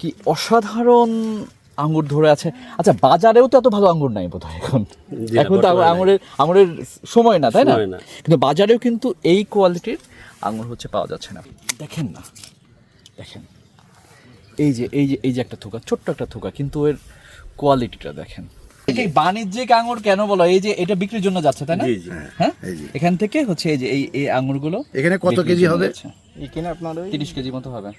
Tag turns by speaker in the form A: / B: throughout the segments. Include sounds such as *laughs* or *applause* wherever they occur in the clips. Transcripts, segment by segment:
A: কি অসাধারণ আঙ্গুর ধরে আছে। আচ্ছা বাজারেও তো এত ভালো আঙ্গুর নাই বোধহয় এখন। এখন তো আঙুরের আঙুরের সময় না তাই না? কিন্তু বাজারেও কিন্তু এই কোয়ালিটির আঙুর হচ্ছে পাওয়া যাচ্ছে না। দেখেন না দেখেন। এই যে এই যে এই যে একটা থোকা ছোট্ট একটা থোকা কিন্তু এর কোয়ালিটিটা দেখেন। বাণিজ্যিক আঙুর কেন বলো? এই যে এটা বিক্রির জন্য যাচ্ছে তাই না?
B: জি
A: হ্যাঁ? এখান থেকে হচ্ছে এই যে এই এই আঙুরগুলো
C: এখানে কত কেজি হবে?
D: এখানে আপনার ওই
A: তিরিশ কেজি মতো হবে।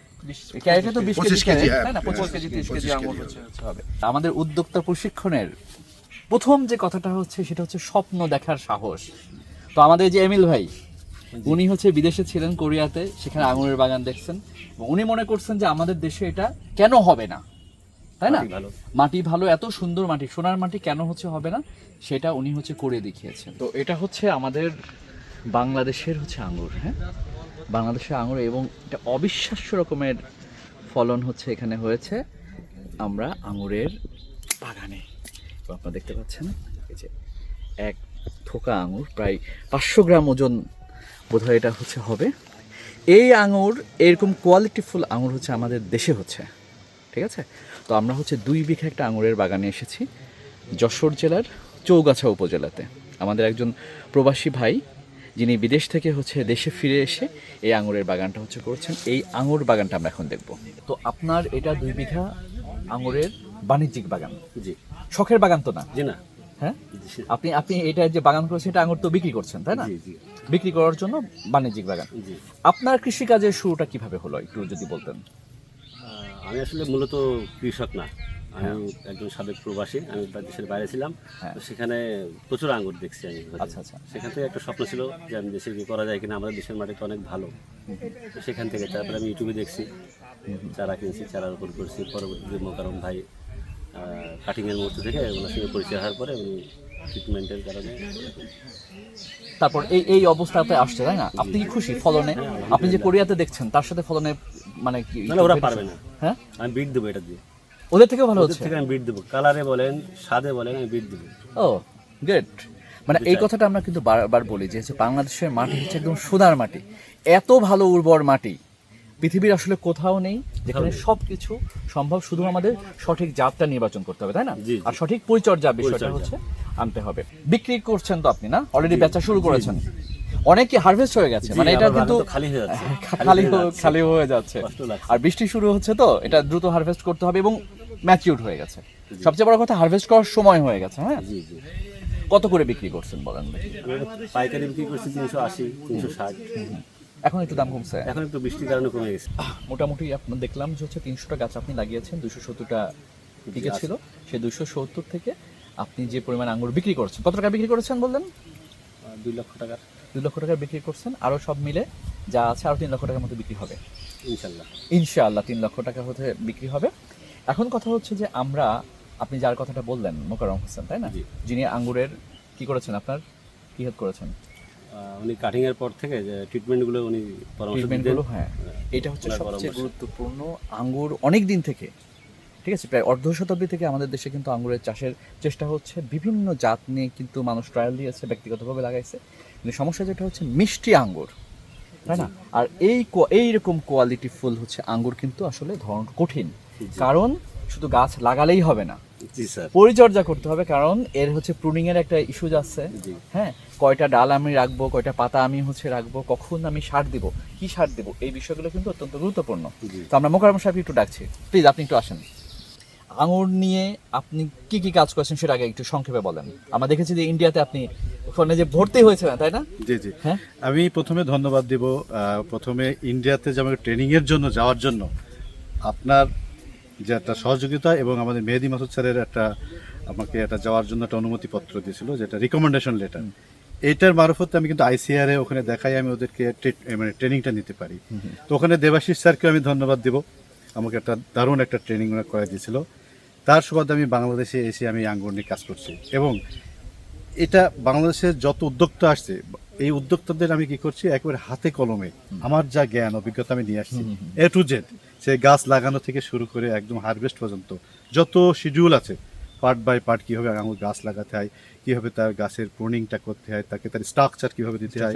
A: ক্যারেটে তো বিশ
C: 25
A: কেজি
C: কেজি, হ্যাঁ,
A: তাই না? পঁচিশ কেজি তিরিশ কেজি
C: 25
A: আঙুর হচ্ছে হবে। আমাদের উদ্যোক্তা প্রশিক্ষণের প্রথম যে কথাটা হচ্ছে সেটা হচ্ছে স্বপ্ন দেখার সাহস। তো আমাদের যে এমিল ভাই উনি হচ্ছে বিদেশে ছিলেন কোরিয়াতে সেখানে আঙুরের বাগান দেখছেন। উনি মনে করছেন যে আমাদের দেশে এটা কেন হবে না? তাই না?
B: মাটি ভালো।
A: মাটি ভালো এত সুন্দর মাটি সোনার মাটি কেন হচ্ছে হবে না? সেটা উনি হচ্ছে করে দেখিয়েছেন। তো এটা হচ্ছে আমাদের বাংলাদেশের হচ্ছে আঙুর হ্যাঁ? বাংলাদেশের আঙুর এবং এটা অবিশ্বাস্য রকমের ফলন হচ্ছে এখানে হয়েছে আমরা আঙুরের বাগানে। তো আপনারা দেখতে পাচ্ছেন এই যে এক থোকা আঙুর প্রায় পাঁচশো গ্রাম ওজন বোধহয় এটা হচ্ছে হবে। এই আঙুর এরকম কোয়ালিটিফুল আঙুর হচ্ছে আমাদের দেশে হচ্ছে ঠিক আছে? তো আমরা হচ্ছে দুই বিঘা একটা আঙুরের বাগানে এসেছি যশোর জেলার চৌগাছা উপজেলাতে। আমাদের একজন প্রবাসী ভাই যিনি বিদেশ থেকে হচ্ছে দেশে ফিরে এসে এই আঙুরের বাগানটা হচ্ছে করছেন এই আঙুর বাগানটা আমরা এখন দেখব। তো আপনার এটা দুই বিঘা আঙুরের বাণিজ্যিক বাগান।
B: জি।
A: শখের বাগান তো না?
B: জি না।
A: হ্যাঁ? আপনি আপনি এটা যে বাগান করেছেন এটা আঙুর তো বিক্রি করছেন তাই না? বিক্রি করার জন্য বাণিজ্যিক বাগান। আপনার কৃষিকাজের শুরুটা কীভাবে হলো একটু যদি বলতেন?
B: আমি আসলে মূলত কৃষক না। আমি একজন সাবেক প্রবাসী আমি দেশের বাইরে ছিলাম।
A: হ্যাঁ।
B: তো সেখানে প্রচুর আঙ্গুর দেখছি আমি।
A: আচ্ছা, আচ্ছা।
B: সেখান থেকে একটা স্বপ্ন ছিল যে আমি দেশে গিয়ে করা যায় কিনা আমাদের দেশের মাটি তো অনেক ভালো। তো সেখান থেকে তারপরে আমি ইউটিউবে দেখছি। চারা কিনছি চারা রোপণ করছি। পরবর্তীতে মোকারম ভাই কাটিংয়ের মুহূর্ত থেকে ওনার সঙ্গে পরিচয় হওয়ার পরে উনি ট্রিটমেন্টের কারণে
A: তারপর এই এই অবস্থাতে আসছে তাই না? আপনি কি খুশি ফলনে? আপনি যে কোরিয়াতে দেখছেন তার সাথে ফলনে মানে কি
B: না, ওরা পারবে না।
A: হ্যাঁ?
B: আমি বিট দেবো এটা দিয়ে।
A: ওদের থেকেও ভালো হচ্ছে?
B: থেকে আমি বিট দেবো। কালারে বলেন স্বাদে বলেন আমি বিট দেবো।
A: ও গ্রেট মানে এই কথাটা আমরা কিন্তু বারবার বলি যে হচ্ছে বাংলাদেশের মাটি হচ্ছে একদম সোনার মাটি। এত ভালো উর্বর মাটি। পৃথিবীর আসলে কোথাও নেই যেখানে সব কিছু সম্ভব শুধু আমাদের সঠিক জাতটা নির্বাচন করতে হবে তাই না। আর সঠিক পরিচর্যা বিষয়টা হচ্ছে আনতে হবে। বিক্রি করছেন তো আপনি না? অলরেডি বেচা শুরু করেছেন। অনেকে হারভেস্ট হয়ে গেছে মানে এটা কিন্তু
B: খালি হয়ে যাচ্ছে। *laughs*
A: খালি
B: যাচ্ছে।
A: খালি হয়ে যাচ্ছে। আর বৃষ্টি শুরু হচ্ছে তো এটা দ্রুত হারভেস্ট করতে হবে এবং ম্যাচিউর হয়ে গেছে। সবচেয়ে বড় কথা হারভেস্ট করার সময় হয়ে গেছে হ্যাঁ? কত করে বিক্রি করছেন বলেন?
B: পাইকারি বিক্রি করছি তিনশো আশি তিনশো ষাট।
A: এখন একটু দাম কমছে।
B: এখন একটু বৃষ্টির কারণে কমে গেছে।
A: মোটামুটি আপনার দেখলাম যে হচ্ছে তিনশোটা গাছ আপনি লাগিয়েছেন দুশো সত্তরটা টিকে ছিল। সেই দুশো সত্তর থেকে আপনি যে পরিমাণ আঙ্গুর বিক্রি করছেন কত টাকা বিক্রি করেছেন বললেন?
B: দুই লক্ষ টাকার।
A: দুই লক্ষ টাকা বিক্রি করছেন আরও সব মিলে যা আছে আরও তিন লক্ষ টাকার মতো বিক্রি হবে।
B: ইনশাল্লাহ
A: ইনশাআল্লাহ তিন লক্ষ টাকা হতে বিক্রি হবে। এখন কথা হচ্ছে যে আমরা আপনি যার কথাটা বললেন মোকাররম হোসেন তাই না? যিনি আঙ্গুরের কি করেছেন আপনার? কি হেল্প করেছেন?
B: উনি কাটিং এর পর থেকে যে ট্রিটমেন্টগুলো উনি পরামর্শ
A: ট্রিটমেন্টগুলো হ্যাঁ। এটা হচ্ছে সবচেয়ে গুরুত্বপূর্ণ আঙ্গুর অনেক দিন থেকে। ঠিক আছে? প্রায় অর্ধ শতাব্দী থেকে আমাদের দেশে কিন্তু আঙ্গুরের চাষের চেষ্টা হচ্ছে। বিভিন্ন জাত নিয়ে কিন্তু মানুষ ট্রায়াল দিয়েছে ব্যক্তিগতভাবে লাগাইছে। কিন্তু সমস্যা যেটা হচ্ছে মিষ্টি আঙ্গুর তাই না? আর এই এইরকম কোয়ালিটি ফুল হচ্ছে আঙ্গুর কিন্তু আসলে ধরন কঠিন। কারণ শুধু গাছ লাগালেই হবে না। পরিচর্যা করতে হবে কারণ এর হচ্ছে প্রুনিং এর একটা ইস্যুজ আছে। হ্যাঁ? কয়টা ডাল আমি রাখব কয়টা পাতা আমি হচ্ছে রাখব কখন আমি সার দিব কি সার দিব এই বিষয়গুলো কিন্তু অত্যন্ত গুরুত্বপূর্ণ। তো আমরা মোকারম সাহেব একটু ডাকছি। প্লিজ আপনি একটু আসেন। আঙুর নিয়ে আপনি কি কি কাজ করেছেন সেটা আগে একটু সংক্ষেপে বলেন। আমরা দেখেছি যে ইন্ডিয়াতে আপনি ওখানে যে ভর্তি হয়েছিলেন তাই না?
C: জি জি।
A: হ্যাঁ?
C: আমি প্রথমে ধন্যবাদ দিব প্রথমে ইন্ডিয়াতে যে আমাকে ট্রেনিংয়ের জন্য যাওয়ার জন্য আপনার যে একটা সহযোগিতা এবং আমাদের মেহেদি মাসুদ স্যারের একটা আমাকে একটা যাওয়ার জন্য একটা অনুমতিপত্র দিয়েছিল যেটা রিকমেন্ডেশন লেটার এইটার মারফত আমি কিন্তু আইসিআর এ ওখানে দেখাই আমি ওদেরকে মানে ট্রেনিংটা নিতে পারি। তো ওখানে দেবাশিস স্যারকে আমি ধন্যবাদ দিব আমাকে একটা দারুণ একটা ট্রেনিং করে দিয়েছিল। তার সুবাদে আমি বাংলাদেশে এসে আমি আঙ্গুর নিয়ে কাজ করছি। এবং এটা বাংলাদেশের যত উদ্যোক্তা আসছে এই উদ্যোক্তাদের আমি কি করছি? একেবারে হাতে কলমে আমার যা জ্ঞান অভিজ্ঞতা আমি নিয়ে আসছি। এ টু জেড সে গাছ লাগানো থেকে শুরু করে একদম হারভেস্ট পর্যন্ত যত শিডিউল আছে পার্ট বাই পার্ট কীভাবে আঙুর গাছ লাগাতে হয় কীভাবে তার গাছের প্রুনিংটা করতে হয় তাকে তার স্ট্রাকচার কীভাবে দিতে হয়।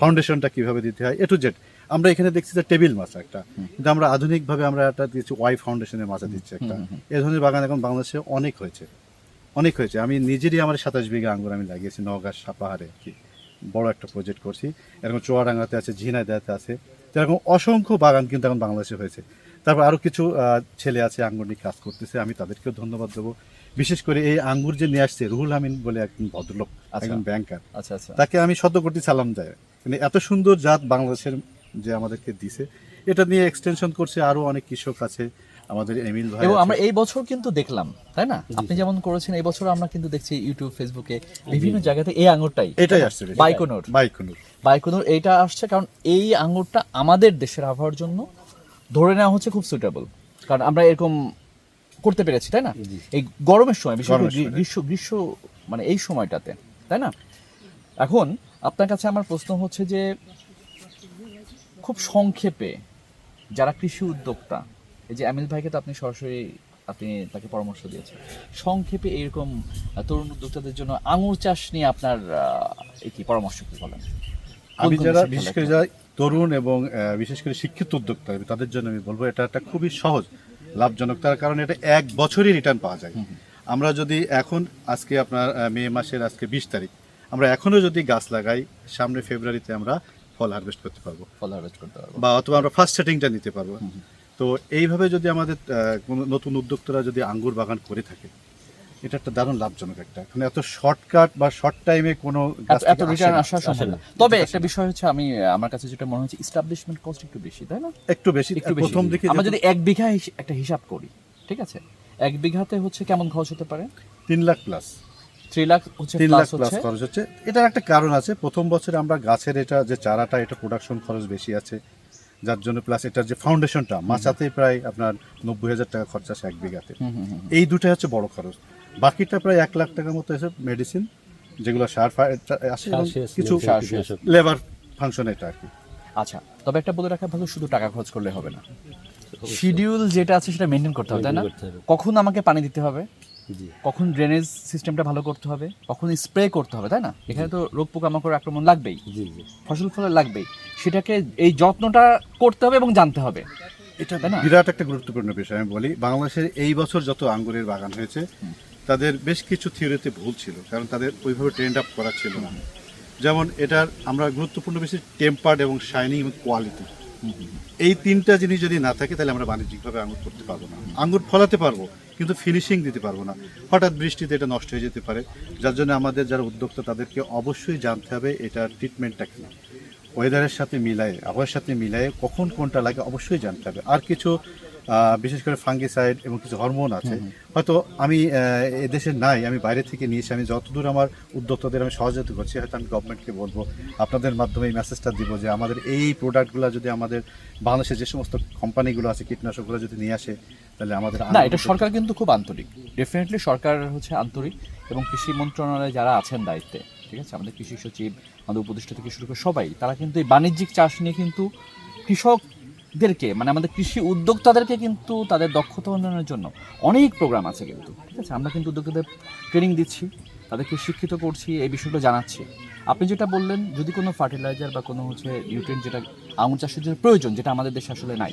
C: ফাউন্ডেশনটা কীভাবে দিতে হয় এ টু জেড আমরা এখানে দেখছি যে টেবিল মাছ একটা। কিন্তু আমরা আধুনিকভাবে আমরা একটা দিচ্ছি ওয়াই ফাউন্ডেশনের মাছা দিচ্ছি একটা। এ ধরনের বাগান এখন বাংলাদেশে অনেক হয়েছে। অনেক হয়েছে। আমি নিজেরই আমার সাতাশ বিঘা আঙ্গুর আমি লাগিয়েছি নওগাঁ সাপাহারে আর কি? বড় একটা প্রজেক্ট করছি। এরকম চুয়াডাঙ্গাতে আছে ঝিনাইদাতে আছে। এরকম অসংখ্য বাগান কিন্তু এখন বাংলাদেশে হয়েছে। তারপর আরও কিছু আহ, ছেলে আছে আঙ্গুর নিয়ে কাজ করতেছে। আমি তাদেরকেও ধন্যবাদ দেবো। বিশেষ করে এই আঙ্গুর যে নিয়ে আসছে রুহুল আমিন বলে একজন ভদ্রলোক
A: আচ্ছা।
C: একজন ব্যাংকার
A: আচ্ছা আচ্ছা।
C: তাকে আমি শত কোটি সালাম দেয়। মানে এত সুন্দর জাত বাংলাদেশের যে আমাদেরকে দিছে। এটা নিয়ে এক্সটেনশন করছে আরও অনেক কৃষক আছে আমাদের এমিল ভাই
A: এবং আমরা এই বছর কিন্তু দেখলাম তাই না? আপনি যেমন করেছেন এই বছর আমরা কিন্তু দেখছি ইউটিউব ফেসবুকে বিভিন্ন জায়গাতে এই আঙুরটাই
C: এটাই আসছে।
A: বাইকোনোর।
C: বাইকোনোর।
A: বাইকোনোর এইটা আসছে কারণ এই আঙুরটা আমাদের দেশের আবহাওয়ার জন্য ধরে নেওয়া হচ্ছে খুব সুইটেবল কারণ আমরা এরকম করতে পেরেছি তাই না? এই গরমের সময় বিশেষ করে গ্রীষ্ম গ্রীষ্ম মানে এই সময়টাতে তাই না? এখন আপনার কাছে আমার প্রশ্ন হচ্ছে যে খুব সংক্ষেপে যারা কৃষি উদ্যোক্তা এই যে আমিল ভাইকে তো আপনি সরাসরি আপনি তাকে পরামর্শ দিয়েছেন সংক্ষেপে এরকম তরুণ উদ্যোক্তাদের জন্য আঙুর চাষ নিয়ে আপনার কি পরামর্শ কি বলেন?
C: আমি যারা বিশেষ করে যারা তরুণ এবং বিশেষ করে শিক্ষিত উদ্যোক্তা তাদের জন্য আমি বলব এটা একটা খুবই সহজ লাভজনক তার কারণ এটা এক বছরই রিটার্ন পাওয়া যায়। আমরা যদি এখন আজকে আপনার মে মাসের আজকে বিশ তারিখ আমরা এখনও যদি গাছ লাগাই সামনে ফেব্রুয়ারিতে আমরা ফল হারভেস্ট করতে পারব।
A: ফল হারভেস্ট করতে পারব।
C: বা অথবা আমরা ফার্স্ট সেটিংটা নিতে পারব। তো এইভাবে যদি আমাদের কোনো নতুন উদ্যোক্তারা যদি আঙ্গুর বাগান করে থাকে এটা একটা দারুণ লাভজনক একটা। মানে এত শর্টকাট বা শর্ট টাইমে কোনো
A: এত- রিটার্ন। আসা সম্ভব না। তবে একটা বিষয় হচ্ছে আমি আমার কাছে যেটা মনে হচ্ছে ইস্টাবলিশমেন্ট কস্ট একটু বেশি তাই না?
C: একটু বেশি
A: একটু
C: প্রথম দিকে
A: আমরা যদি এক বিঘা একটা হিসাব করি ঠিক আছে? এক বিঘাতে হচ্ছে কেমন খরচ হতে পারে?
C: তিন লাখ প্লাস
A: থ্রি লাখ হচ্ছে
C: তিন লাখ
A: প্লাস
C: প্লাস খরচ হচ্ছে। এটার একটা কারণ আছে। প্রথম বছরে আমরা গাছের এটা যে চারাটা এটা প্রোডাকশন খরচ বেশি আছে। যার জন্য প্লাস এটার যে ফাউন্ডেশনটা মাচাতে প্রায় আপনার নব্বই হাজার টাকা খরচ আছে এক বিঘাতে। এই দুটাই হচ্ছে বড় খরচ। বাকিটা প্রায় এক লাখ টাকার মতো এসে মেডিসিন যেগুলো সার আসে কিছু লেবার ফাংশন এটা আর কি।
A: আচ্ছা তবে একটা বলে রাখা ভালো শুধু টাকা খরচ করলে হবে না। শিডিউল যেটা আছে সেটা মেনটেন করতে হবে তাই না। কখন আমাকে পানি দিতে হবে? কখন ড্রেনেজ সিস্টেমটা ভালো করতে হবে কখন স্প্রে করতে হবে তাই না? এখানে তো রোগ পোকামাকড় আক্রমণ লাগবেই।
B: জি জি।
A: ফসল ফলে লাগবেই। সেটাকে এই যত্নটা করতে হবে এবং জানতে হবে।
C: এটা বিরাট একটা গুরুত্বপূর্ণ বিষয় আমি বলি। বাংলাদেশের এই বছর যত আঙ্গুরের বাগান হয়েছে তাদের বেশ কিছু থিওরিতে ভুল ছিল কারণ তাদের ওইভাবে ট্রেন্ড আপ করা ছিল না। যেমন এটার আমরা গুরুত্বপূর্ণ বিষয় টেম্পার্ড এবং শাইনিং এবং কোয়ালিটি এই তিনটা জিনিস যদি না থাকে, তাহলে আমরা বাণিজ্যিকভাবে আঙুর করতে পারব না। আঙুর ফলাতে পারব, কিন্তু ফিনিশিং দিতে পারব না। হঠাৎ বৃষ্টিতে এটা নষ্ট হয়ে যেতে পারে। যার জন্য আমাদের যারা উদ্যোক্তা, তাদেরকে অবশ্যই জানতে হবে এটার ট্রিটমেন্টটা কী। ওয়েদারের সাথে মিলায়ে, আবহাওয়ার সাথে মিলায়ে কখন কোনটা লাগে অবশ্যই জানতে হবে। আর কিছু বিশেষ করে ফাঙ্গিসাইড এবং কিছু হরমোন আছে। হয়তো আমি এদেশে নাই আমি বাইরে থেকে নিয়েছি আমি যতদূর আমার উদ্যোক্তাদের আমি সহযোগিতা করছি হয়তো আমি গভর্নমেন্টকে বলব আপনাদের মাধ্যমে এই মেসেজটা দিব যে আমাদের এই প্রোডাক্টগুলো যদি আমাদের বাংলাদেশের যে সমস্ত কোম্পানিগুলো আছে কীটনাশকগুলো যদি নিয়ে আসে তাহলে আমাদের
A: না এটা সরকার কিন্তু খুব আন্তরিক। ডেফিনেটলি সরকার হচ্ছে আন্তরিক এবং কৃষি মন্ত্রণালয়ে যারা আছেন দায়িত্বে ঠিক আছে? আমাদের কৃষি সচিব আমাদের উপদেষ্টা থেকে শুরু করে সবাই তারা কিন্তু এই বাণিজ্যিক চাষ নিয়ে কিন্তু কৃষকদেরকে মানে আমাদের কৃষি উদ্যোক্তাদেরকে কিন্তু তাদের দক্ষতা উন্নয়নের জন্য অনেক প্রোগ্রাম আছে কিন্তু। ঠিক আছে? আমরা কিন্তু উদ্যোক্তাদের ট্রেনিং দিচ্ছি তাদেরকে শিক্ষিত করছি এই বিষয়গুলো জানাচ্ছি। আপনি যেটা বললেন যদি কোনো ফার্টিলাইজার বা কোনো হচ্ছে নিউট্রিয়েন্ট যেটা আঙুর চাষের জন্য প্রয়োজন যেটা আমাদের দেশে আসলে নাই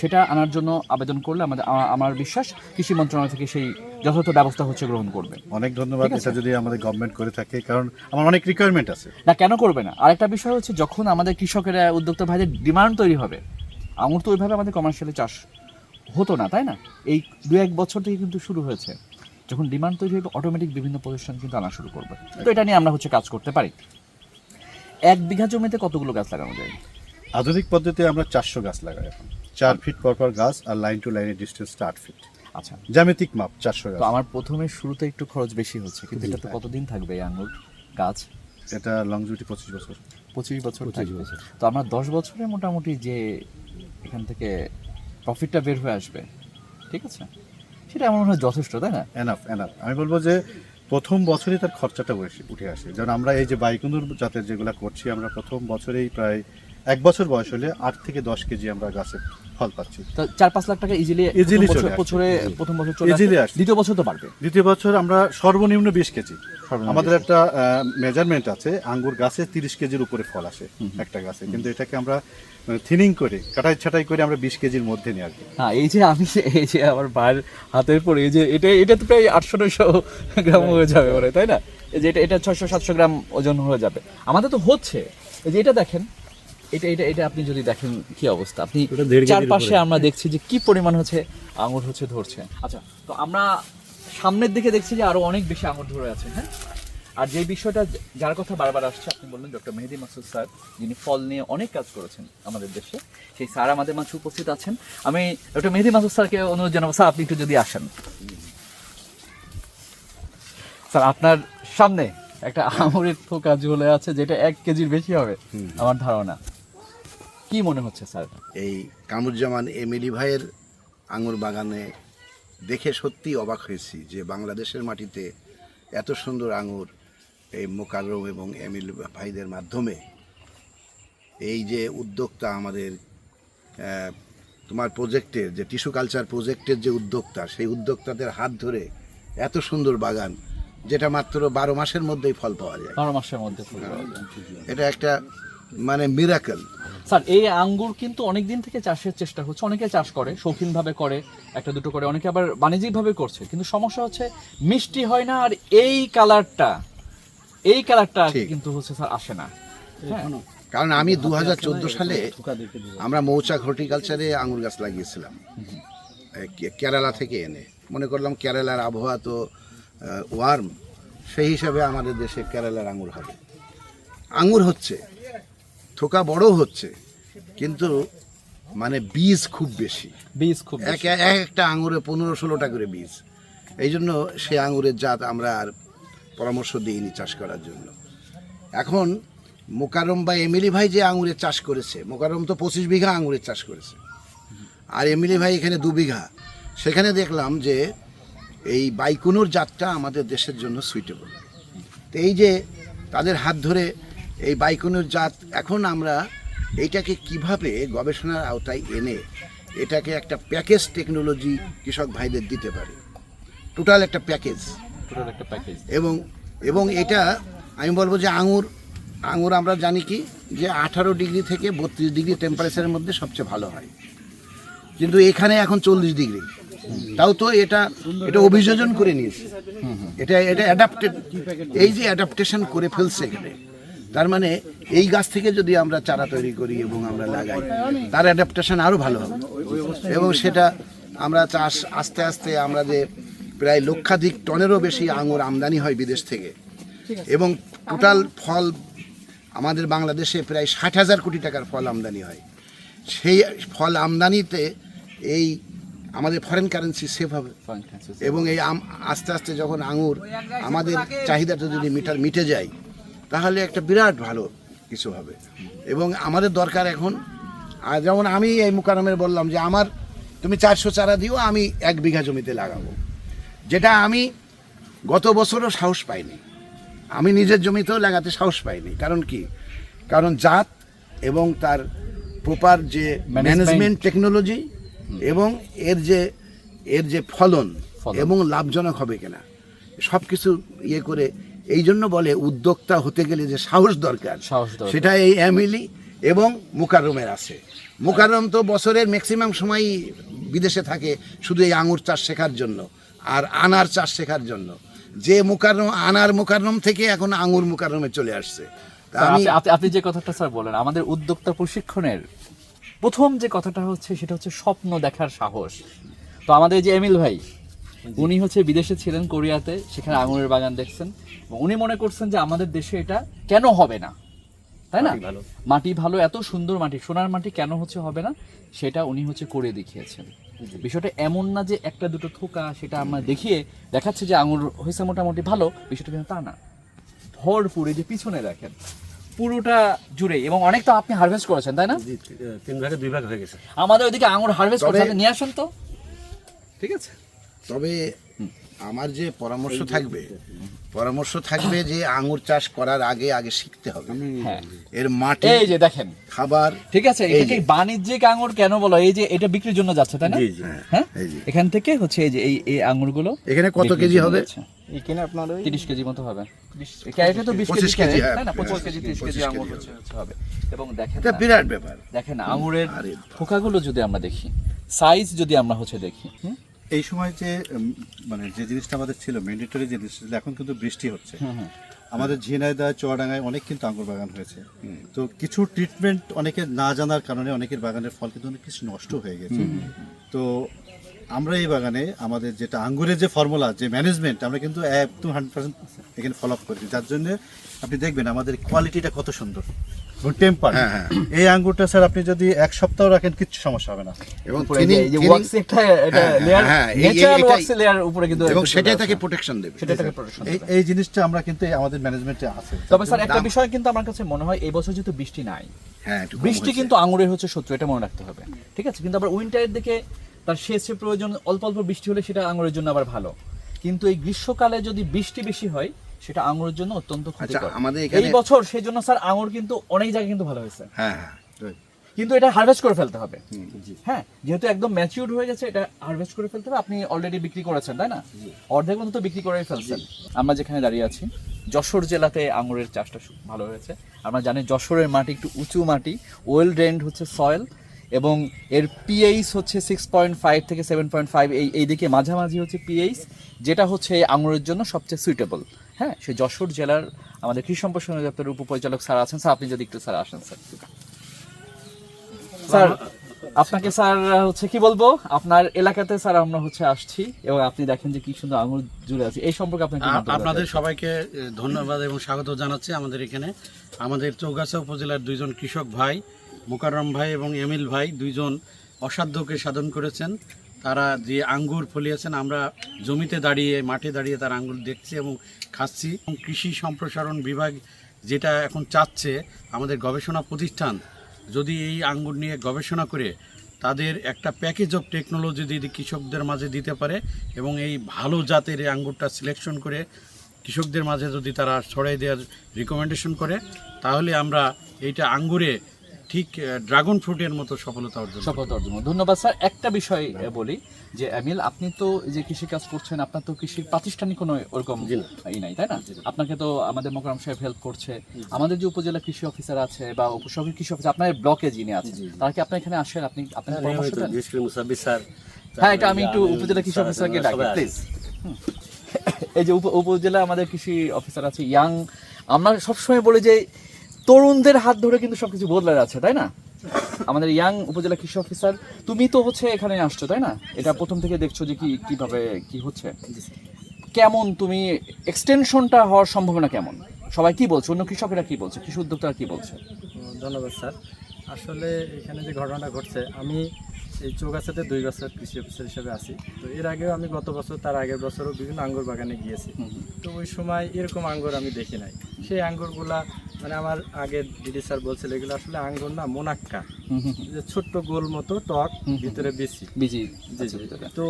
A: সেটা আনার জন্য আবেদন করলে আমাদের আমার বিশ্বাস কৃষি মন্ত্রণালয় থেকে সেই যথাযথ ব্যবস্থা হচ্ছে গ্রহণ করবে।
C: অনেক ধন্যবাদ এটা যদি আমাদের গভর্নমেন্ট করে থাকে কারণ আমার অনেক রিকোয়ারমেন্ট আছে।
A: না কেন করবে না? আরেকটা বিষয় হচ্ছে যখন আমাদের কৃষকেরা উদ্যোক্তা ভাইদের ডিমান্ড তৈরি হবে আঙুর তো ওইভাবে আমাদের কমার্শিয়ালি চাষ হতো না তাই না? এই দু এক বছর থেকে কিন্তু শুরু হয়েছে। যখন ডিমান্ড তৈরি হবে অটোমেটিক বিভিন্ন প্রতিষ্ঠান কিন্তু আনা শুরু করবে। তো এটা নিয়ে আমরা হচ্ছে কাজ করতে পারি। এক বিঘা জমিতে কতগুলো গাছ লাগানো যায়?
C: আধুনিক পদ্ধতিতে আমরা চারশো গাছ লাগাই এখন। চার ফিট পর পর গাছ আর লাইন টু লাইনের ডিস্টেন্সটা আট ফিট
A: আচ্ছা।
C: জ্যামিতিক মাপ চারশো গাছ।
A: তো আমার প্রথমে শুরুতে একটু খরচ বেশি হচ্ছে কিন্তু এটা তো কতদিন থাকবে এই আঙুর গাছ?
C: এটা লংজিভিটি পঁচিশ বছর।
A: পঁচিশ বছর থাকবে। তো আমরা দশ বছরে মোটামুটি যে এখান থেকে প্রফিটটা বের হয়ে আসবে। ঠিক আছে? সেটা আমার মনে হয় যথেষ্ট তাই না?
C: এনাফ এনাফ আমি বলব যে প্রথম বছরই তার খরচাটা উঠে আসে। যেমন আমরা এই যে বাইকুনুর জাতের যেগুলো করছি আমরা প্রথম বছরেই প্রায় এক বছর বয়স হলে আট থেকে দশ কেজি আমরা গাছে ফল পাচ্ছি।
A: তো চার পাঁচ লাখ টাকা ইজিলি
C: চলে
A: বছরে প্রথম বছর আসে। দ্বিতীয় বছর তো বাড়বে।
C: দ্বিতীয় বছর আমরা সর্বনিম্ন বিশ কেজি।
A: সর্বনিম্ন
C: আমাদের একটা মেজারমেন্ট আছে আঙ্গুর গাছে তিরিশ কেজির উপরে ফল আসে একটা গাছে। কিন্তু এটাকে আমরা থিনিং করে কাটাই ছাটাই করে আমরা বিশ কেজির মধ্যে নিয়ে আসব
A: হ্যাঁ এই যে আমি এই যে আমার ভাইয়ের হাতের পরে এই যে এটা এটা তো প্রায় আটশো নয়শো গ্রাম হয়ে যাবে ওরে তাই না? এই যে এটা এটা ছয়শো সাতশো গ্রাম ওজন হয়ে যাবে। আমাদের তো হচ্ছে। এই যে এটা দেখেন এটা এটা এটা আপনি যদি দেখেন কি অবস্থা আপনি চারপাশে আমরা দেখছি যে কি পরিমাণ হচ্ছে আঙুর হচ্ছে ধরছে। আচ্ছা তো আমরা সামনের দিকে দেখছি যে আরও অনেক বেশি আঙুর ধরে আছে হ্যাঁ? আর যে বিষয়টা যার কথা বারবার আসছে আপনি বললেন ডক্টর মেহেদি মাসুদ স্যার যিনি ফল নিয়ে অনেক কাজ করেছেন আমাদের দেশে সেই স্যার আমাদের মাঝে উপস্থিত আছেন। আমি ডক্টর মেহেদি মাসুদ স্যারকে অনুরোধ জানাব স্যার আপনি একটু যদি আসেন। স্যার আপনার সামনে একটা আঙুরের থোকা ঝুলে আছে যেটা এক কেজির বেশি হবে আমার ধারণা। কি মনে হচ্ছে স্যার?
D: এই কামরুজ্জামান এমএলি ভাইয়ের আঙুর বাগানে দেখে সত্যি অবাক হয়েছি যে বাংলাদেশের মাটিতে এত সুন্দর আঙুর এই মোকাররম এবং এমিল ভাইদের মাধ্যমে এই যে উদ্যোক্তা আমাদের তোমার প্রজেক্টের যে টিস্যু কালচার প্রজেক্টের যে উদ্যোক্তা সেই উদ্যোক্তাদের হাত ধরে এত সুন্দর বাগান যেটা মাত্র বারো মাসের মধ্যেই ফল পাওয়া যায়
A: বারো মাসের মধ্যে।
D: এটা একটা মানে মিরাকেল
A: স্যার এই আঙ্গুর কিন্তু অনেক দিন থেকে চাষের চেষ্টা হচ্ছে অনেকে চাষ করে শৌখিনভাবে করে একটা দুটো করে অনেকে আবার বাণিজ্যিকভাবে করছে। কিন্তু সমস্যা হচ্ছে মিষ্টি হয় না আর এই কালারটা এই কালারটা। কিন্তু হচ্ছে স্যার আসে না। হ্যাঁ।
D: কারণ আমি দু হাজার চোদ্দ সালে আমরা মৌচাক হর্টিকালচারে আঙুর গাছ লাগিয়েছিলাম। কেরালা থেকে এনে। মনে করলাম কেরালার আবহাওয়া তো ওয়ার্ম সেই হিসাবে আমাদের দেশে কেরালার আঙুর হবে। আঙুর হচ্ছে। থোকা বড় হচ্ছে কিন্তু মানে বীজ খুব বেশি।
A: বীজ খুব
D: এক এক একটা আঙুরে পনেরো ষোলোটা করে বীজ। এই জন্য সে আঙুরের জাত আমরা আর পরামর্শ দিইনি চাষ করার জন্য। এখন মোকারম বা এমিলি ভাই যে আঙুরের চাষ করেছে মোকারম তো পঁচিশ বিঘা আঙুরের চাষ করেছে। আর এমিলি ভাই এখানে দু বিঘা। সেখানে দেখলাম যে এই বাইকুনুর জাতটা আমাদের দেশের জন্য সুইটেবল তো এই যে তাদের হাত ধরে এই বাইকুনুর জাত এখন আমরা এইটাকে কীভাবে গবেষণার আওতায় এনে এটাকে একটা প্যাকেজ টেকনোলজি কৃষক ভাইদের দিতে পারে? টোটাল একটা প্যাকেজ।
A: টোটাল একটা প্যাকেজ।
D: এবং এবং এটা আমি বলব যে আঙুর আঙুর আমরা জানি কি যে আঠারো ডিগ্রি থেকে বত্রিশ ডিগ্রি টেম্পারেচারের মধ্যে সবচেয়ে ভালো হয়। কিন্তু এখানে এখন চল্লিশ ডিগ্রি। তাও তো এটা এটা অভিযোজন করে নিয়েছে। এটা এটা অ্যাডাপ্টেড এই যে অ্যাডাপ্টেশন করে ফেলছে এখানে। তার মানে এই গাছ থেকে যদি আমরা চারা তৈরি করি এবং আমরা লাগাই তার অ্যাডাপ্টেশন আরও ভালো হবে। এবং সেটা আমরা চাষ আস্তে আস্তে আমরা যে প্রায় লক্ষাধিক টনেরও বেশি আঙুর আমদানি হয় বিদেশ থেকে। এবং টোটাল ফল আমাদের বাংলাদেশে প্রায় ষাট হাজার কোটি টাকার ফল আমদানি হয়। সেই ফল আমদানিতে এই আমাদের ফরেন কারেন্সি সেভ হবে। এবং এই আস্তে আস্তে যখন আঙুর আমাদের চাহিদাটা যদি মিটার মিটে যায় তাহলে একটা বিরাট ভালো কিছু হবে। এবং আমাদের দরকার এখন আর যেমন আমি এই মুকারমের বললাম যে আমার তুমি চারশো চারা দিও আমি এক বিঘা জমিতে লাগাবো। যেটা আমি গত বছরও সাহস পাইনি। আমি নিজের জমিতেও লাগাতে সাহস পাইনি। কারণ কি? কারণ জাত এবং তার প্রপার যে ম্যানেজমেন্ট টেকনোলজি এবং এর যে এর যে ফলন। এবং লাভজনক হবে কিনা সব কিছু ইয়ে করে এই জন্য বলে উদ্যোক্তা হতে গেলে যে সাহস দরকার। সেটা এই অ্যামিলি এবং মুকাররমের আছে। মুকাররম তো বছরের ম্যাক্সিমাম সময়ই বিদেশে থাকে শুধু এই আঙুর চাষ শেখার জন্য আর আনার চাষ শেখার জন্য। যে মুকাররম আনার মুকাররম থেকে এখন আঙুর মুকাররমে চলে আসছে। আমি
A: আপনি যে কথাটা স্যার বলেন আমাদের উদ্যোক্তা প্রশিক্ষণের প্রথম যে কথাটা হচ্ছে সেটা হচ্ছে স্বপ্ন দেখার সাহস। তো আমাদের যে এমিল ভাই উনি হচ্ছে বিদেশে ছিলেন কোরিয়াতে সেখানে আঙুরের বাগান দেখছেন। উনি মনে করছেন যে আমাদের দেশে এটা কেন হবে না? তাই না?
B: মাটি ভালো।
A: এত সুন্দর মাটি সোনার মাটি কেন হচ্ছে হবে না? সেটা উনি হচ্ছে করে দেখিয়েছেন। বিষয়টা এমন না যে একটা দুটো থোকা সেটা আমরা দেখিয়ে দেখাচ্ছে যে আঙুর হয়েছে মোটামুটি ভালো বিষয়টা কিন্তু তা না। ভরপুর যে পিছনে দেখেন পুরোটা জুড়ে এবং অনেক তো আপনি হারভেস্ট করেছেন তাই না?
B: তিন ভাগে দুই ভাগ হয়ে গেছে।
A: আমাদের ওইদিকে আঙুর হারভেস্ট করতে নিয়ে আসেন তো। ঠিক আছে।
D: তবে আমার যে পরামর্শ থাকবে পরামর্শ থাকবে যে আঙুর চাষ করার আগে আগে শিখতে হবে।
A: হ্যাঁ।
D: এর মাটি
A: এই যে দেখেন।
D: খাবার
A: ঠিক আছে এটাকে বাণিজ্যিক আঙুর কেন বলো? এই যে এটা বিক্রির জন্য যাচ্ছে তাই না?
B: জি জি।
A: হ্যাঁ এখান থেকে হচ্ছে এই যে এই এই আঙুরগুলো
D: এখানে কত কেজি হবে?
E: এখানে আপনার ওই
A: তিরিশ কেজি মতো হবে। ক্যারেটে তো বিশ কেজি
D: 25 হ্যাঁ,
A: তাই না? পঁচিশ
D: হ্যাঁ,
A: কেজি তিরিশ
D: 25
A: কেজি আঙুর
D: হবে।
A: হচ্ছে হবে এবং দেখেন
D: এটা বিরাট ব্যাপার।
A: দেখেন আঙুরের
D: আরে
A: থোকাগুলো যদি আমরা দেখি সাইজ যদি আমরা হচ্ছে দেখি হুম?
C: এই সময় যে মানে যে জিনিসটা আমাদের ছিল ম্যান্ডেটরি যে জিনিসটা ছিল, এখন কিন্তু বৃষ্টি হচ্ছে। আমাদের ঝিনাইদা চুয়াডাঙ্গায় অনেক কিন্তু আঙ্গুর বাগান হয়েছে। তো কিছু ট্রিটমেন্ট অনেকে না জানার কারণে অনেকের বাগানের ফল কিন্তু অনেক কিছু নষ্ট হয়ে গেছে। তো আমরা এই বাগানে আমাদের যেটা আঙ্গুরের যে ফর্মুলা যে ম্যানেজমেন্ট আমরা কিন্তু একদম হান্ড্রেড পার্সেন্ট এখানে ফলো আপ করেছি। যার জন্য আপনি দেখবেন আমাদের কোয়ালিটিটা কত সুন্দর। টেম্পার
D: হ্যাঁ, হ্যাঁ।
C: এই আঙ্গুরটা স্যার আপনি যদি এক সপ্তাহ রাখেন কিচ্ছু সমস্যা হবে না।
D: এবং এবং সেটাই তাকে প্রোটেকশন দেবে।
A: সেটাই তাকে protection
C: এই এই জিনিসটা আমরা কিন্তু আমাদের ম্যানেজমেন্টে আছে।
A: তবে স্যার একটা বিষয় কিন্তু আমার কাছে মনে হয় এই বছর যেহেতু বৃষ্টি নাই
D: হ্যাঁ
A: বৃষ্টি কিন্তু আঙুরের হচ্ছে শত্রু এটা মনে রাখতে হবে। ঠিক আছে? কিন্তু আবার উইন্টারের দিকে তার সেচের প্রয়োজন অল্প অল্প বৃষ্টি হলে সেটা আঙুরের জন্য আবার ভালো। কিন্তু এই গ্রীষ্মকালে যদি বৃষ্টি বেশি হয় সেটা আঙুরের জন্য অত্যন্ত ক্ষতিকর।
D: আচ্ছা, আমাদের
A: এই বছর সেই জন্য স্যার আঙুর কিন্তু অনেক জায়গায় কিন্তু ভালো হয়েছে।
D: হ্যাঁ হ্যাঁ
A: কিন্তু এটা হারভেস্ট করে ফেলতে হবে। হ্যাঁ যেহেতু একদম ম্যাচিউর হয়ে গেছে এটা হারভেস্ট করে ফেলতে হবে। আপনি অলরেডি বিক্রি করেছেন তাই না? অর্ধেক মতো বিক্রি করে ফেলছেন। আমরা যেখানে দাঁড়িয়ে আছি যশোর জেলাতে আঙুরের চাষটা ভালো হয়েছে। আমরা জানি যশোরের মাটি একটু উঁচু মাটি ওয়েল ড্রেন্ড হচ্ছে সয়েল এবং এর পিএইচ হচ্ছে সিক্স পয়েন্ট ফাইভ থেকে সেভেন পয়েন্ট ফাইভ এই এইদিকে মাঝামাঝি হচ্ছে পিএইচ যেটা হচ্ছে আঙুরের জন্য সবচেয়ে সুইটেবল হ্যাঁ সেই যশোর জেলার আমাদের কৃষি সম্প্রসারণ দপ্তরের উপপরিচালক স্যার আছেন। স্যার আপনি যদি একটু স্যার আসেন স্যার। স্যার আপনাকে স্যার হচ্ছে কি বলব? আপনার এলাকাতে স্যার আমরা হচ্ছে আসছি এবং আপনি দেখেন যে কি সুন্দর আঙুর জুড়ে আছে। এই সম্পর্কে আপনাকে
F: আপনাদের সবাইকে ধন্যবাদ এবং স্বাগত জানাচ্ছি আমাদের এখানে। আমাদের চৌগাছা উপজেলার দুইজন কৃষক ভাই মোকাররম ভাই এবং এমিল ভাই দুইজন অসাধ্যকে সাধন করেছেন। তারা যে আঙ্গুর ফলিয়েছেন, আমরা জমিতে দাঁড়িয়ে, মাঠে দাঁড়িয়ে তার আঙ্গুর দেখছি এবং খাচ্ছি। এবং কৃষি সম্প্রসারণ বিভাগ যেটা এখন চাচ্ছে, আমাদের গবেষণা প্রতিষ্ঠান, যদি এই আঙ্গুর নিয়ে গবেষণা করে, তাদের একটা প্যাকেজ অফ টেকনোলজি যদি কৃষকদের মাঝে দিতে পারে এবং এই ভালো জাতের এই আঙ্গুরটা সিলেকশন করে কৃষকদের মাঝে যদি তারা ছড়াই দেওয়ার রিকমেন্ডেশন করে, তাহলে আমরা এইটা আঙ্গুরে ঠিক ড্রাগন ফ্রুটের মতো সফলতা অর্জন
A: সফলতা অর্জন ধন্যবাদ স্যার। একটা বিষয় বলি যে আমিল আপনি তো যে কৃষি কাজ করছেন আপনার তো কৃষির প্রাতিষ্ঠানিক কোনো ওরকম ই নাই তাই না? আপনাকে তো আমাদের মোকারম সাহেব হেল্প করছে। আমাদের যে উপজেলা কৃষি অফিসার আছে বা উপসহকারী কৃষি অফিসার আপনার ব্লকে যিনি আছেন তারা কি আপনার এখানে আসেন? আপনি আপনার পরামর্শ দেন?
B: স্যার।
A: হ্যাঁ এটা আমি একটু উপজেলা কৃষি অফিসারকে ডাকি প্লিজ এই যে উপজেলা আমাদের কৃষি অফিসার আছে ইয়াং। আমরা সবসময় বলি যে তরুণদের হাত ধরে কিন্তু সবকিছু বদলে যাচ্ছে তাই না? আমাদের ইয়াং উপজেলা কৃষি অফিসার তুমি তো হচ্ছে এখানে আসছো তাই না? এটা প্রথম থেকে দেখছ যে কি কীভাবে কি হচ্ছে? কেমন তুমি এক্সটেনশনটা হওয়ার সম্ভাবনা কেমন? সবাই কি বলছো? অন্য কৃষকেরা কি বলছে? কৃষি উদ্যোক্তারা কি বলছে?
E: ধন্যবাদ স্যার। আসলে এখানে যে ঘটনাটা ঘটছে আমি এই চৌগাছাতে দুই বছর কৃষি অফিসার হিসেবে আছি। তো এর আগেও আমি গত বছর তার আগের বছরও বিভিন্ন আঙ্গুর বাগানে গিয়েছি। তো ওই সময় এরকম আঙ্গুর আমি দেখি নাই। সেই আঙ্গুরগুলা মানে আমার আগে দিদি স্যার বলছিল এগুলো আসলে আঙ্গুর না মোনাক্কা। যে ছোট্ট গোল মতো টক ভিতরে বেশি
A: বিজি
E: জি জি। তো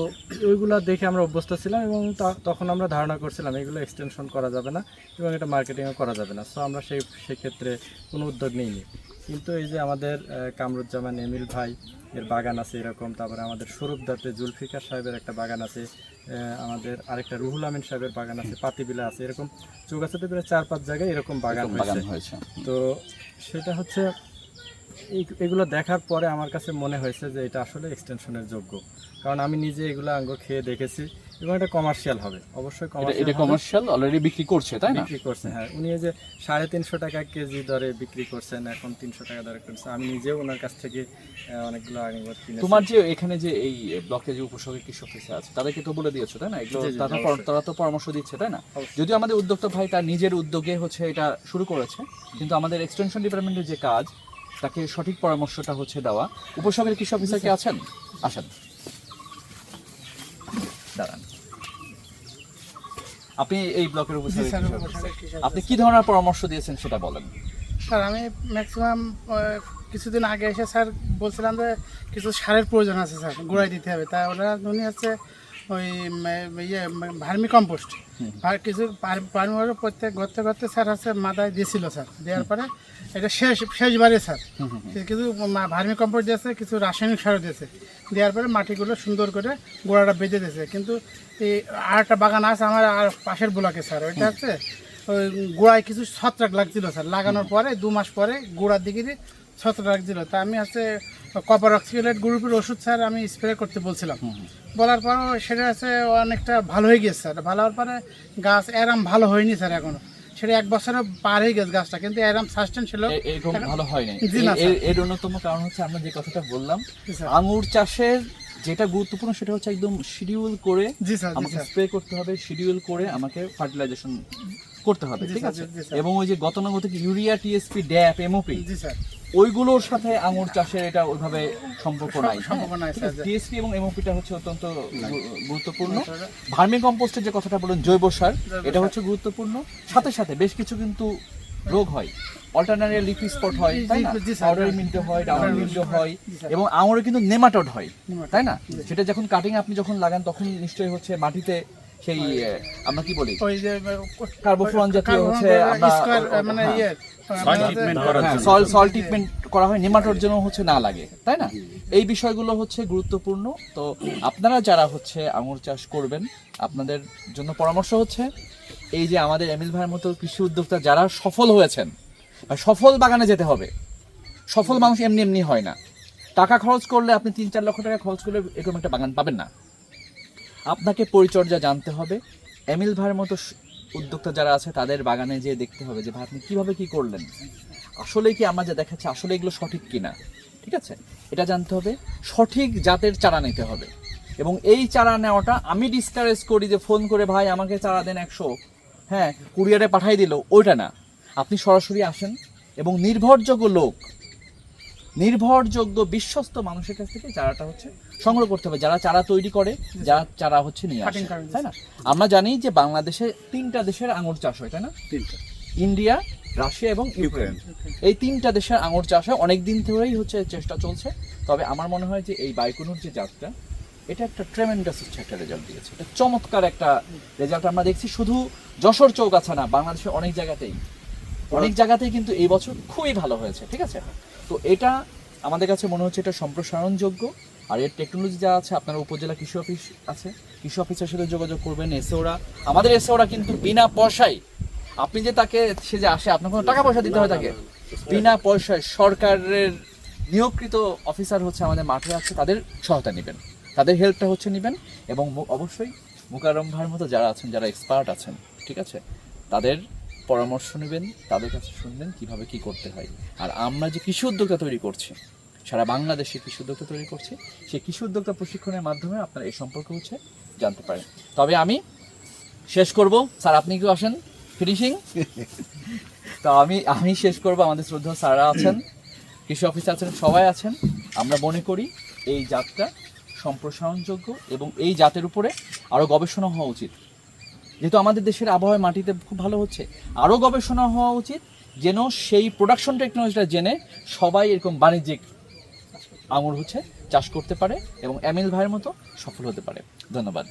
E: ওইগুলা দেখে আমরা অভ্যস্ত ছিলাম এবং তখন আমরা ধারণা করছিলাম এগুলো এক্সটেনশন করা যাবে না এবং এটা মার্কেটিংও করা যাবে না। সো আমরা সেই সেক্ষেত্রে কোনো উদ্যোগ নিইনি। কিন্তু এই যে আমাদের কামরুজ্জামান এমিল ভাই এর বাগান আছে এরকম তারপরে আমাদের স্বরূপদাতে জুলফিকার সাহেবের একটা বাগান আছে আমাদের আরেকটা রুহুল আমিন সাহেবের বাগান আছে পাতিবিলা আছে এরকম চৌগাছাতে প্রায় চার পাঁচ জায়গায় এরকম বাগান হয়েছে। তো সেটা হচ্ছে এগুলো দেখার পরে আমার কাছে মনে হয়েছে যে এটা আসলে এক্সটেনশনের যোগ্য। কারণ আমি নিজে এগুলো আঙ্গুর খেয়ে দেখেছি। এবং এটা কমার্শিয়াল হবে। অবশ্যই
A: এটা-
E: কমার্শিয়াল
A: এটা কমার্শিয়াল অলরেডি বিক্রি করছে তাই না?
E: বিক্রি করছে হ্যাঁ। উনি যে সাড়ে তিনশো টাকা কেজি দরে বিক্রি করছেন এখন তিনশো টাকা দরে করছে। আমি নিজেও ওনার কাছ থেকে অনেকগুলো আঙ্গুর কিনেছি।
A: তোমার যে এখানে যে এই ব্লকে যে উপসহকারী কৃষি অফিসে আছে তাদেরকে তো বলে দিয়েছ তাই না? এগুলো তারা তারা তো পরামর্শ দিচ্ছে তাই না। যদিও আমাদের উদ্যোক্তা ভাই তার নিজের উদ্যোগে হচ্ছে এটা শুরু করেছে কিন্তু আমাদের এক্সটেনশন ডিপার্টমেন্টের যে কাজ তাকে সঠিক পরামর্শটা হচ্ছে দেওয়া। উপসহকারী কৃষি অফিসার কি আছেন? আসেন। দাঁড়ান। আপনি এই ব্লকের অফিসার আপনি কি ধরনের পরামর্শ দিয়েছেন সেটা বলেন।
G: স্যার আমি ম্যাক্সিমাম কিছুদিন আগে এসে স্যার বলছিলাম যে কিছু সারের প্রয়োজন আছে স্যার গোড়ায় দিতে হবে। তা ওরা উনি হচ্ছে ওই ইয়ে ভার্মি কম্পোস্ট। আর কিছু ভার্মি প্রত্যেক গর্তে গর্তে স্যার হচ্ছে মাথায় দিয়েছিল স্যার দেওয়ার পরে এটা শেষ শেষবারে স্যার। কিছু ভার্মি কম্পোস্ট দিয়েছে কিছু রাসায়নিক সারও দিয়েছে। দেওয়ার পরে মাটিগুলো সুন্দর করে গোড়াটা বেঁধে দিয়েছে। কিন্তু এই আর একটা বাগান আছে আমার আর পাশের ব্লকে স্যার ওইটা হচ্ছে ওই গোড়ায় কিছু ছত্রাক লাগছিল স্যার। লাগানোর পরে দু মাস পরে গোড়ার দিকে ছত্রাক লাগছিল। তা আমি হচ্ছে কপার অক্সিলেট গ্রুপের ওষুধ স্যার আমি স্প্রে করতে বলছিলাম। বলার পরও সেটা হচ্ছে অনেকটা ভালো হয়ে গিয়েছে স্যার। ভালো হওয়ার পরে গাছ এরম ভালো হয়নি স্যার এখনও। সেটা এক বছরে পার হয়ে গেছে গাছটা কিন্তু এরকম সাস্টেন ছিল।
A: এরকম ভালো হয়
G: না,
A: এর- অন্যতম কারণ হচ্ছে আমরা যে কথাটা বললাম আঙুর চাষের যেটা গুরুত্বপূর্ণ সেটা হচ্ছে একদম শিডিউল করে আমাকে স্প্রে করতে হবে শিডিউল করে আমাকে ফার্টিলাইজেশন করতে হবে ঠিক আছে? এবং ওই যে গতানুগতিক ইউরিয়া টিএসপি ড্যাপ এমওপি
G: জি স্যার।
A: ওইগুলোর সাথে আঙুর চাষের এটা ওইভাবে সম্পর্ক নাই। টিএসপি এবং এমওপিটা হচ্ছে অত্যন্ত গুরুত্বপূর্ণ। ভার্মি কম্পোস্টের যে কথাটা বলুন জৈব সার এটা হচ্ছে গুরুত্বপূর্ণ। সাথে সাথে বেশ কিছু কিন্তু রোগ হয়। অল্টারনারিয়া লিফি স্পট হয় তাই না? পাউডারি
G: হ্যাঁ।
A: মিল্টো হয় ডাউন মিল্টো হয়। এবং আঙুরে কিন্তু নেমাটোড হয় তাই না? সেটা যখন কাটিং আপনি যখন লাগান তখন নিশ্চয়ই হচ্ছে মাটিতে সেই আমরা কি বলি? কার্বোফ্লন জাতীয় হচ্ছে আমরা
G: মানে
A: সল সল ট্রিটমেন্ট করা হয় নেমাটোর জন্য হচ্ছে না লাগে তাই না? এই বিষয়গুলো হচ্ছে গুরুত্বপূর্ণ। তো আপনারা যারা হচ্ছে আঙুর চাষ করবেন আপনাদের জন্য পরামর্শ হচ্ছে এই যে আমাদের এমিল ভাইয়ের মতো কৃষি উদ্যোক্তা যারা সফল হয়েছেন সফল বাগানে যেতে হবে সফল মানুষ এমনি এমনি হয় না। টাকা খরচ করলে আপনি তিন চার লক্ষ টাকা খরচ করলে এরকম একটা বাগান পাবেন না। আপনাকে পরিচর্যা জানতে হবে এমিল ভাইয়ের মতো উদ্যোক্তা যারা আছে, তাদের বাগানে যেয়ে দেখতে হবে যে, ভাই, আপনি কীভাবে কী করলেন? আসলে কি আমার যা দেখাচ্ছি আসলে এগুলো সঠিক কিনা? ঠিক আছে? এটা জানতে হবে। সঠিক জাতের চারা নিতে হবে। এবং এই চারা নেওয়াটা আমি ডিসকারেজ করি যে, ফোন করে, ভাই, আমাকে চারা দেন একশো। হ্যাঁ কুরিয়ারে পাঠাই দিল। ওইটা না। আপনি সরাসরি আসেন এবং নির্ভরযোগ্য লোক, নির্ভরযোগ্য বিশ্বস্ত মানুষের কাছ থেকে চারাটা হচ্ছে সংগ্রহ করতে হবে। যারা চারা তৈরি করে যারা চারা হচ্ছে নিয়ে আসে তাই না? আমরা জানি যে বাংলাদেশে তিনটা দেশের আঙুর চাষ হয় তাই না?
C: তিনটা।
A: ইন্ডিয়া রাশিয়া এবং ইউক্রেন। এই তিনটা দেশের আঙুর চাষ হয়। অনেক দিন ধরেই হচ্ছে চেষ্টা চলছে। তবে আমার মনে হয় যে এই বাইকুনুর যে জাতটা এটা একটা ট্রেমেন্ডাস হচ্ছে একটা রেজাল্ট দিয়েছে। এটা চমৎকার একটা রেজাল্ট আমরা দেখছি। শুধু যশোর চৌগাছা না বাংলাদেশের অনেক জায়গাতেই। অনেক জায়গাতেই কিন্তু এই বছর খুবই ভালো হয়েছে ঠিক আছে? তো এটা আমাদের কাছে মনে হচ্ছে এটা সম্প্রসারণযোগ্য। আর এর টেকনোলজি যা আছে, আপনার উপজেলা কৃষি অফিস আছে, কৃষি অফিসের সাথে যোগাযোগ করবেন এসেওরা আমাদের এসেওরা কিন্তু বিনা পয়সায়, আপনি যে তাকে, সে যে আসে, আপনার কোনো টাকা পয়সা দিতে হয় তাকে। বিনা পয়সায় সরকারের নিয়োগকৃত অফিসার হচ্ছে আমাদের মাঠে আছে, তাদের সহায়তা নেবেন। তাদের হেল্পটা হচ্ছে নেবেন এবং অবশ্যই মুকারম ভাইয়ের মতো যারা আছেন, যারা এক্সপার্ট আছেন, ঠিক আছে? তাদের পরামর্শ নেবেন, তাদের কাছে শুনবেন কীভাবে কি করতে হয়। আর আমরা যে কৃষি উদ্যোক্তা তৈরি করছি সারা বাংলাদেশে কৃষি উদ্যোক্তা তৈরি করছে। সেই কৃষি উদ্যোক্তা প্রশিক্ষণের মাধ্যমে আপনারা এই সম্পর্ক হচ্ছে, জানতে পারেন। তবে আমি শেষ করব। স্যার, আপনি কি আসেন? ফিনিশিং? তো আমি আমি শেষ করব। আমাদের শ্রদ্ধা স্যাররা আছেন, কৃষি অফিসে আছেন, সবাই আছেন। আমরা মনে করি এই জাতটা সম্প্রসারণযোগ্য এবং এই জাতের উপরে আরও গবেষণা হওয়া উচিত। যেহেতু আমাদের দেশের আবহাওয়া মাটিতে খুব ভালো হচ্ছে আরও গবেষণা হওয়া উচিত যেন সেই প্রোডাকশন টেকনোলজিটা জেনে সবাই এরকম বাণিজ্যিক আঙুর হচ্ছে চাষ করতে পারে এবং অ্যামিল ভাইয়ের মতো সফল হতে পারে। ধন্যবাদ।